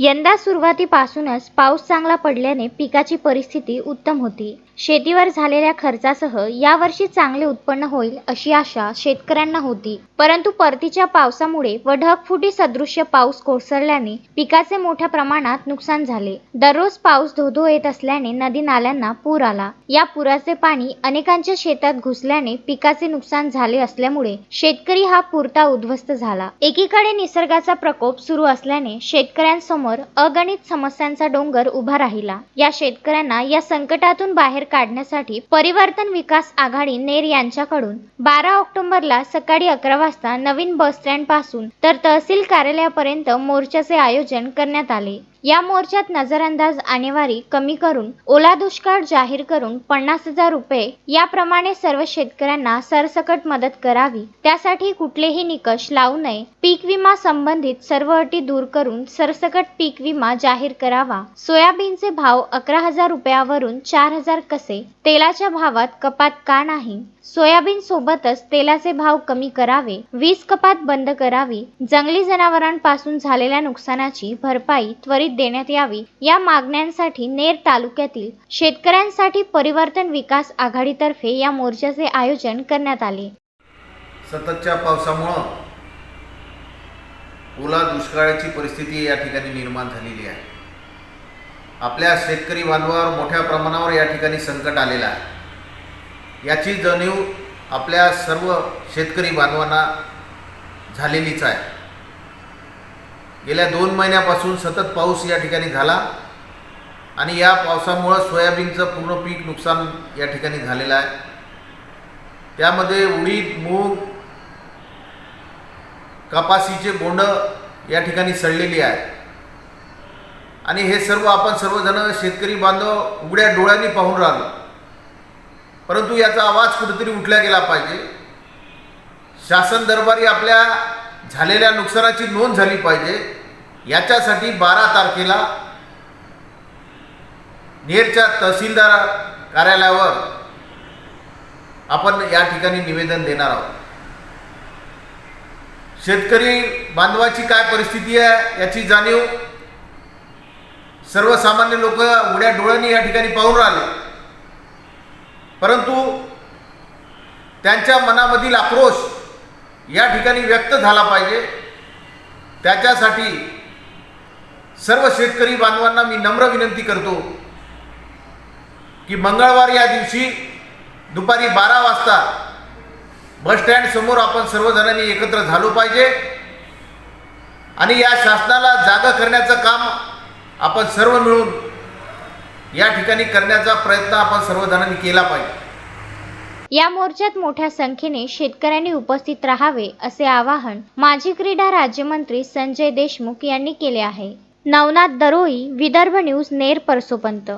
यंदा सुरुवातीपासूनच पाऊस चांगला पडल्याने पिकाची परिस्थिती उत्तम होती. शेतीवर झालेल्या खर्चासह यावर्षी चांगले उत्पन्न होईल अशी आशा शेतकऱ्यांना होती. परंतु परतीच्या पावसामुळे व ढगफुटी सदृश्य पाऊस कोसळल्याने पिकाचे मोठ्या प्रमाणात नुकसान झाले. दररोज पाऊस धोधो येत असल्याने नदी नाल्यांना पूर आला. या पुराचे पाणी अनेकांच्या शेतात घुसल्याने पिकाचे नुकसान झाले असल्यामुळे शेतकरी हा पुरता उद्ध्वस्त झाला. एकीकडे निसर्गाचा प्रकोप सुरू असल्याने शेतकऱ्यांसमोर अगणित समस्यांचा डोंगर उभा राहिला. या शेतकऱ्यांना या संकटातून बाहेर काढण्यासाठी परिवर्तन विकास आघाडी नेर यांच्याकडून बारा ऑक्टोबरला सकाळी अकरा वाजता नवीन बस स्टँडपासून तर तहसील कार्यालयापर्यंत मोर्चाचे आयोजन करण्यात आले. या मोर्चात नजरअंदाज आणेवारी कमी करून ओला दुष्काळ जाहीर करून पन्नास हजार रुपये याप्रमाणे सर्व शेतकऱ्यांना सरसकट मदत करावी. त्यासाठी कुठलेही निकष लावू नये. पीक विमा संबंधित सर्व अटी दूर करून सरसकट पीक विमा जाहीर करावा. सोयाबीनचे भाव अकरा हजार रुपयावरून चार हजार कसे? तेलाच्या भावात कपात का नाही? सोयाबीन सोबतच तेलाचे भाव कमी करावे वीज कपात बंद करावी जंगली जनावरांपासून झालेल्या नुकसानाची भरपाई त्वरित देण्यात यावी या मागण्यांसाठी नेर तालुक्यातील शेतकऱ्यांसाठी परिवर्तन विकास आघाडीतर्फे या मोर्चाचे आयोजन करण्यात आले. सततच्या पावसामुळं ओला दुष्काळाची परिस्थिती या ठिकाणी निर्माण झालेली आहे. आपल्या शेतकरी बांधवावर मोठ्या प्रमाणावर या ठिकाणी संकट आलेलं आहे. याची जाणीव आपल्या सर्व शेतकरी बांधवांना झालेलीच आहे. गेल्या दोन महिन्यापासून सतत पाऊस या ठिकाणी झाला आणि या पावसामुळं सोयाबीनचं पूर्ण पीक नुकसान या ठिकाणी झालेलं आहे. त्यामध्ये उडीद मूग कपासीचे बोंड या ठिकाणी सडलेली आहे. आणि हे सर्व आपण सर्वजण शेतकरी बांधव उघड्या डोळ्यांनी पाहून राहिलो. परंतु याचा आवाज कुठेतरी उठला गेला पाहिजे. शासन दरबारी आपल्या झालेल्या नुकसानाची नोंद झाली पाहिजे. याच्यासाठी बारा तारखेला नेरच्या तहसीलदार कार्यालयावर आपण या ठिकाणी निवेदन देणार आहोत. शेतकरी बांधवाची काय परिस्थिती आहे याची जाणीव सर्वसामान्य लोक उड्या डोळ्यांनी या ठिकाणी पाहून राहिले. परंतु त्यांच्या मनामधील आक्रोश या ठिकाणी व्यक्त झाला पाहिजे. त्याच्यासाठी सर्व शेतकरी बांधवांना मी नम्र विनंती करतो की मंगळवार या दिवशी दुपारी बारा वाजता बस आपण सर्वजणांनी एकत्र झालो पाहिजे आणि या शासनाला जागा करण्याचं काम आपण सर्व मिळून या ठिकाणी करण्याचा प्रयत्न आपण सर्वजणांनी केला पाहिजे. या मोर्चात मोठ्या संख्येने शेतकऱ्यांनी उपस्थित राहावे असे आवाहन माजी क्रीडा राज्यमंत्री संजय देशमुख यांनी केले आहे. नवनाथ दरोई विदर्भ न्यूज नेर परसोपंत.